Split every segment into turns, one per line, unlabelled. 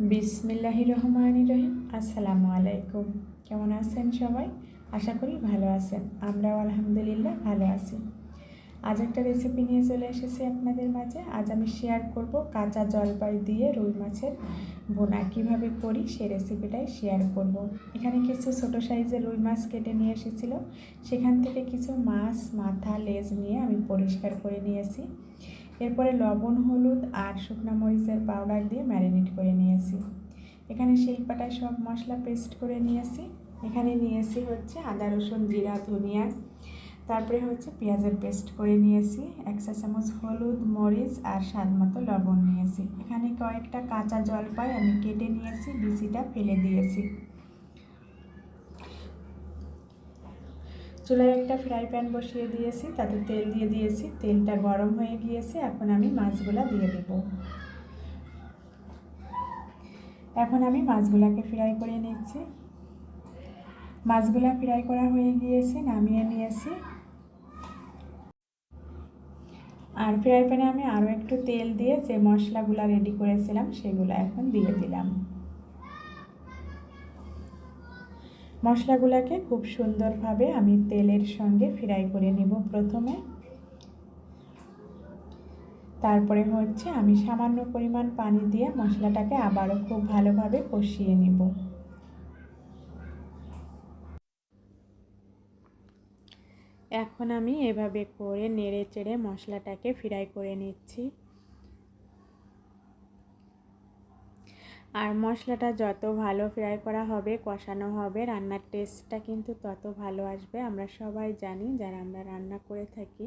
বিসমিল্লাহি রহমান রহিম আসসালামু আলাইকুম কেমন আছেন সবাই? আশা করি ভালো আছেন। আমরাও আলহামদুলিল্লাহ ভালো আছি। আজ একটা রেসিপি নিয়ে চলে এসেছি আপনাদের মাঝে। আজ আমি শেয়ার করব কাঁচা জলপাই দিয়ে রুই মাছের বোনা কীভাবে করি সে রেসিপিটাই শেয়ার করব। এখানে কিছু ছোট সাইজের রুই মাছ কেটে নিয়ে এসেছিল। সেখান থেকে কিছু মাছ, মাথা, লেজ নিয়ে আমি পরিষ্কার করে নিয়েছি। এরপরে লবণ, হলুদ আর শুকনো মরিচের পাউডার দিয়ে ম্যারিনেট করে নিয়েছি। এখানে শিলপাটায় সব মশলা পেস্ট করে নিয়েছি। এখানে নিয়েছি হচ্ছে আদা, রসুন, জিরা, ধনিয়া। তারপরে হচ্ছে পেঁয়াজের পেস্ট করে নিয়েছি। এক চা চামচ হলুদ, মরিচ আর স্বাদ মতো লবণ নিয়েছি। এখানে কয়েকটা কাঁচা জলপাই আমি কেটে নিয়েছি, বিচিটা ফেলে দিয়েছি। চুলায় একটা ফ্রাই প্যান বসিয়ে দিয়েছি, তাতে তেল দিয়ে দিয়েছি, তেলটা গরম হয়ে গিয়েছে, এখন আমি মাছগুলা দিয়ে দেব। এখন আমি মাছগুলাকে ফ্রাই করে নিচ্ছি। মাছগুলা ফ্রাই করা হয়ে গিয়েছে, নামিয়ে নিয়েছি। আর ফ্রাই প্যানে আমি আরও একটু তেল দিয়ে যে মশলাগুলো রেডি করেছিলাম, সেগুলো এখন দিয়ে দিলাম। মশলাগুলোকে খুব সুন্দরভাবে আমি তেলের সঙ্গে ফ্রাই করে নেব প্রথমে। তারপরে হচ্ছে আমি সামান্য পরিমাণ পানি দিয়ে মশলাটাকে আবারও খুব ভালোভাবে কষিয়ে নিব। এখন আমি এভাবে করে নেড়ে চেড়ে মশলাটাকে ফ্রাই করে নিচ্ছি। আর মশলাটা যত ভালো ফ্রাই করা হবে, কষানো হবে, রান্নার টেস্টটা কিন্তু তত ভালো আসবে। আমরা সবাই জানি যারা আমরা রান্না করে থাকি,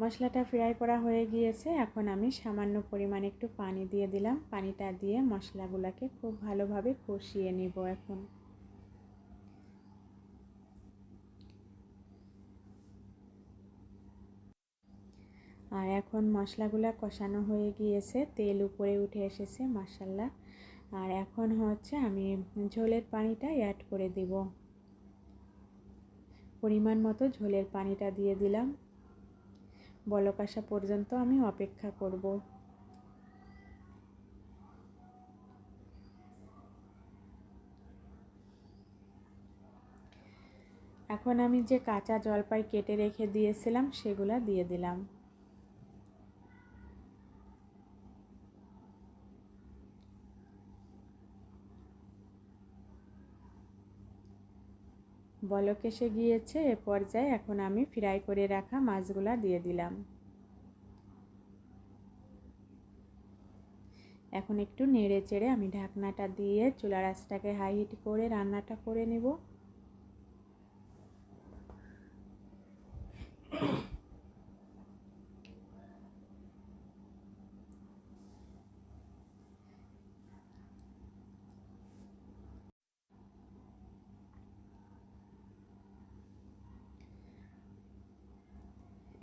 মশলাটা ফ্রাই করা হয়ে গিয়েছে। এখন আমি সামান্য পরিমাণে একটু পানি দিয়ে দিলাম। পানিটা দিয়ে মশলাগুলোকে খুব ভালোভাবে কষিয়ে নিব এখন। আর এখন মশলাগুলো কষানো হয়ে গিয়েছে। তেল উপরে উঠে এসেছে মাসাল্লা আর এখন হচ্ছে আমি ঝোলের পানিটা অ্যাড করে দিব। পরিমাণ মতো ঝোলের পানিটা দিয়ে দিলাম। বলক আসা পর্যন্ত আমি অপেক্ষা করব। এখন আমি যে কাঁচা জলপাই কেটে রেখে দিয়েছিলাম, সেগুলা দিয়ে দিলাম। বলক এসে গিয়েছে, এ পর্যায়ে এখন আমি ফ্রাই করে রাখা মাছগুলা দিয়ে দিলাম। এখন একটু নেড়ে চেড়ে আমি ঢাকনাটা দিয়ে চুলা রাসটাকে হাই হিট করে রান্নাটা করে নেব।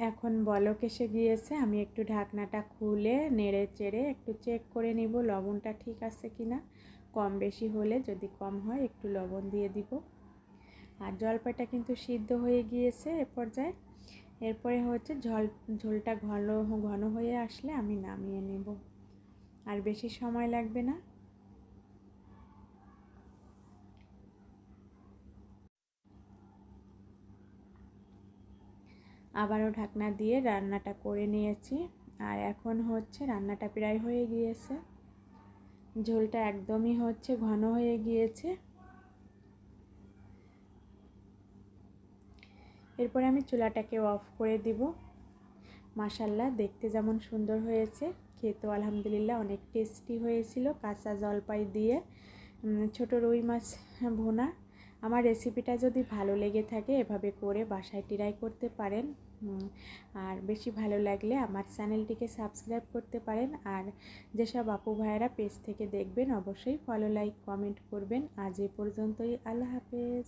এখন বলক এসে গিয়েছে, আমি একটু ঢাকনাটা খুলে নেড়ে চেড়ে একটু চেক করে নিব লবণটা ঠিক আছে কি না কম বেশি হলে যদি কম হয় একটু লবণ দিয়ে দিব। আর জলপাইটা কিন্তু সিদ্ধ হয়ে গিয়েছে এ পর্যায়ে। এরপরে হচ্ছে ঝল, ঝোলটা ঘন ঘন হয়ে আসলে আমি নামিয়ে নেব। আর বেশি সময় লাগবে না। আবারও ঢাকনা দিয়ে রান্নাটা করে নিয়েছি। আর এখন হচ্ছে রান্নাটা প্রায় হয়ে গিয়েছে। ঝোলটা একদমই হচ্ছে ঘন হয়ে গিয়েছে। এরপরে আমি চুলাটাকে অফ করে দিব। মাসাল্লাহ দেখতে যেমন সুন্দর হয়েছে। খেতেও আলহামদুলিল্লাহ অনেক টেস্টি হয়েছিল কাঁচা জলপাই দিয়ে। ছোট রুই মাছ ভোনা। আমার রেসিপিটা যদি ভালো লেগে থাকে, এভাবে করে বাসায় ট্রাই করতে পারেন। আর বেশি ভালো লাগলে আমার চ্যানেলটিকে সাবস্ক্রাইব করতে পারেন। আর যেসব আপু ভাইয়েরা পেজ থেকে দেখবেন, অবশ্যই ফলো লাইক কমেন্ট করবেন। আজ এ পর্যন্তই, আল্লাহ হাফেজ।